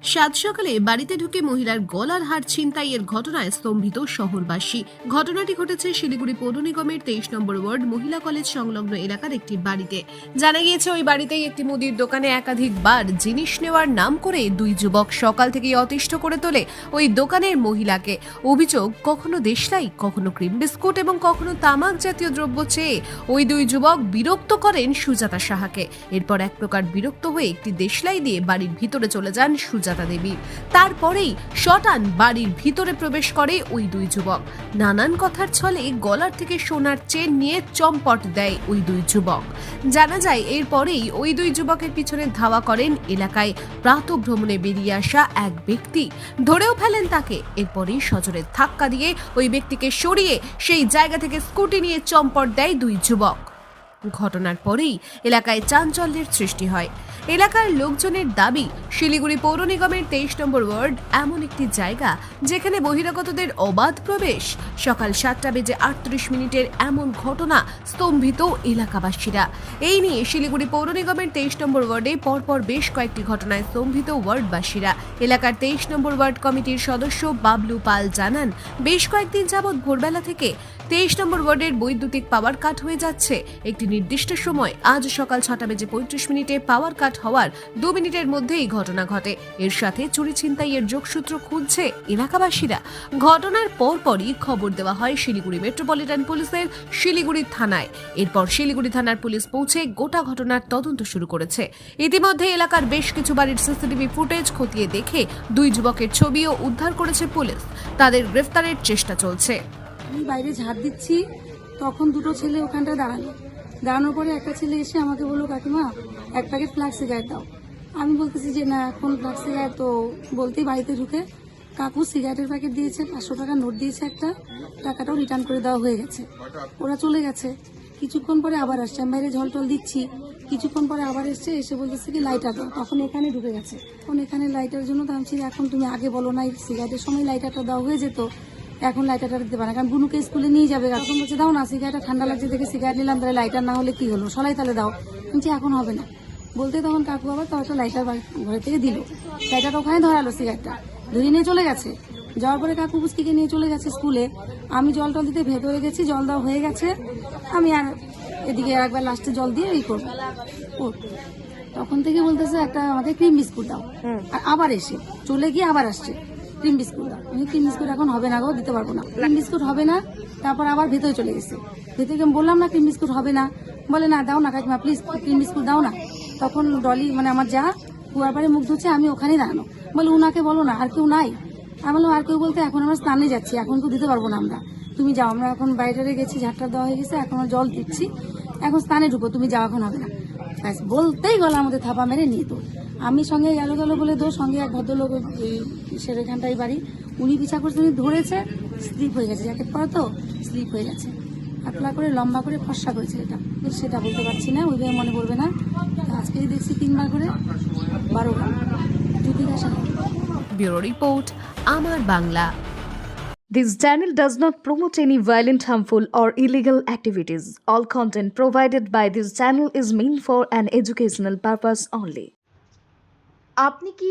সাত সকালে বাড়িতে ঢুকে মহিলার গলার হার ছিনতাইয়ের ঘটনায় স্তম্ভিত শহরবাসী। ঘটনাটি ঘটেছে শিলিগুড়ি পৌর নিগমের তেইশ নম্বর ওয়ার্ড মহিলা কলেজ সংলগ্ন এলাকার একটি বাড়িতে। জানা গিয়েছে, ওই বাড়িতেই একটি মুদির দোকানে একাধিকবার জিনিস নেওয়ার নাম করে দুই যুবক সকাল থেকেই অতিষ্ঠ করে তোলে ওই দোকানের মহিলাকে। অভিযোগ, কখনো দেশলাই, কখনো ক্রিম বিস্কুট এবং কখনো তামাক জাতীয় দ্রব্য চেয়ে ওই দুই যুবক বিরক্ত করেন সুজাতা সাহাকে। এরপর এক প্রকার বিরক্ত হয়ে একটি দেশলাই দিয়ে বাড়ির ভিতরে চলে যান সুজাতা দেবী। তারপরেই শটান বাড়ির ভিতরে প্রবেশ করে ওই দুই যুবক। নানান কথার ছলে গলার থেকে সোনার চেন নিয়ে চম্পট দেয় ওই দুই যুবক। জানা যায়, এরপরেই ওই দুই যুবকের পিছনে ধাওয়া করেন এলাকায় প্রাতভ্রমণে বেরিয়ে আসা এক ব্যক্তি। ধরেও ফেলেন তাকে। এরপরেই সজোরে ধাক্কা দিয়ে ওই ব্যক্তিকে সরিয়ে সেই জায়গা থেকে স্কুটি নিয়ে চম্পট দেয় দুই যুবক। ঘটনার পরেই এলাকায় চাঞ্চল্যের সৃষ্টি হয়। এলাকার লোকজনের দাবি, শিলিগুড়ি পৌর নিগমের তেইশ নম্বর ওয়ার্ড এমন একটি জায়গা যেখানে বহিরাগতদের অবাধ প্রবেশ। সকাল সাতটা বেজে আটত্রিশ মিনিটের এমন ঘটনা স্তম্ভিত এলাকাবাসীরা। এই নিয়ে শিলিগুড়ি পৌর নিগমের তেইশ নম্বর ওয়ার্ডে পরপর বেশ কয়েকটি ঘটনায় স্তম্ভিত ওয়ার্ডবাসীরা। এলাকার তেইশ নম্বর ওয়ার্ড কমিটির সদস্য বাবলু পাল জানান, বেশ কয়েকদিন যাবৎ ভোরবেলা থেকে তেইশ নম্বর ওয়ার্ডের বৈদ্যুতিক পাওয়ার কাট হয়ে যাচ্ছে। একটি নির্দিষ্ট সময় আজ সকাল ছটা বেজে পঁয়ত্রিশ মিনিটে পাওয়ার কাট হওয়ার দু মিনিটের মধ্যেই ঘটনা ঘটে। এর সাথে চুরি ছিনতাইয়ের যোগসূত্র খুঁজছে এলাকাবাসীরা। ঘটনার পরপরই খবর দেওয়া হয় শিলিগুড়ি মেট্রোপলিটন পুলিশের শিলিগুড়ি থানায়। এরপর শিলিগুড়ি থানার পুলিশ পৌঁছে গোটা ঘটনার তদন্ত শুরু করেছে। ইতিমধ্যে এলাকার বেশ কিছু বাড়ির সিসিটিভি ফুটেজ খতিয়ে দেখে দুই যুবকের ছবিও উদ্ধার করেছে পুলিশ। তাদের গ্রেফতারের চেষ্টা চলছে। আমি বাইরে ঝাড় দিচ্ছি, তখন দুটো ছেলে ওখানটায় দাঁড়াল। দাঁড়ানোর পরে একটা ছেলে এসে আমাকে বলল, কাকিমা, এক প্যাকেট ফ্লাক্স সিগারেট দাও। আমি বলতেছি যে, না, এখন ফ্লাক্স সিগারেট তো বলতেই বাড়িতে ঢুকে। কাকু সিগারেটের প্যাকেট দিয়েছে, পাঁচশো টাকা নোট দিয়েছে একটা, টাকাটাও রিটার্ন করে দেওয়া হয়ে গেছে। ওরা চলে গেছে। কিছুক্ষণ পরে আবার আসছে। আমি বাইরে জল টল দিচ্ছি। কিছুক্ষণ পরে আবার এসছে, এসে বলতেছে কি লাইটার দাও। তখন এখানে ঢুকে গেছে। তখন এখানে লাইটার জন্য তো আমি এখন তুমি আগে বলো না সিগারেটের সময় লাইটারটা দেওয়া হয়ে যেত। এখন লাইটারটা দিতে পারে কারণ বুনুকে স্কুলে নিয়ে যাবে এখন বলছে দাও না সিগারেটটা ঠান্ডা লাগছে দেখে সিগারেট নিলাম তাহলে লাইটার না হলে কি হলো? সলাই তাহলে দাও। কিন্তু এখন হবে না। বলতে তখন কাকু আবার তো একটা লাইটার ঘরে থেকে দিল। লাইটার ওখানে ধরালো সিগারেটটা ধরিয়ে নিয়ে চলে গেছে। যাওয়ার পরে কাকু পুস্তিকে নিয়ে চলে গেছে স্কুলে। আমি জল টল দিতে ভেতরে গেছি জল দেওয়া হয়ে গেছে। আমি আর এদিকে একবার লাস্টে জল দিয়ে এই করব। ও, তখন থেকে বলতেছে একটা আমাকে ক্রিম বিস্কুট দাও। আর আবার এসে চলে গিয়ে আবার আসছে। Cream biscuit. দাও আমি ক্রিম বিস্কুট এখন হবে না গো, দিতে পারব না। ক্রিম বিস্কুট হবে না, তারপর আবার ভেতরে চলে গেছে। ভেতরে আমি বললাম, না, ক্রিম বিস্কুট হবে না। বলে, না, দাও না, কাকিমা প্লিজ ক্রিম বিস্কুট দাও না। তখন ডলি মানে আমার যা কুয়ার পাড়ে মুখ ধুচ্ছে, আমি ওখানেই দাঁড়ানো। বলে, উনাকে বলো না, আর কেউ নাই? আমি বললাম, আর কেউ বলতে, এখন আমরা স্নানে যাচ্ছি, এখন তো দিতে পারব না আমরা। তুমি যাও, আমরা এখন বাইরে গেছি ঝাড়টা দেওয়া হয়ে গেছে, এখন জল দিচ্ছি। এখন স্নানে ঢুকো তুমি যাও, এখন হবে না। ব্যাস, বলতেই গলার মধ্যে থাপা মেরে নিয়ে তো আমি সঙ্গে গেল গেল বলে দো সঙ্গে এক ভদ্রলোক ওই সেরেখানটাই বাড়ি উনি পিছা করছে উনি ধরেছে স্লিপ হয়ে গেছে জ্যাকেট পরা তো স্লিপ হয়ে গেছে পাতলা করে লম্বা করে ফর্সা করেছে এটা সেটা বলতে পারছি না ওইভাবে মনে পড়বে না তা আজকেই দেখছি তিনবার করে বারো ব্যুরো রিপোর্ট আমার Bangla This channel does not promote any violent, harmful, or illegal activities. All content provided by this channel is meant for an educational purpose only. আপনি কি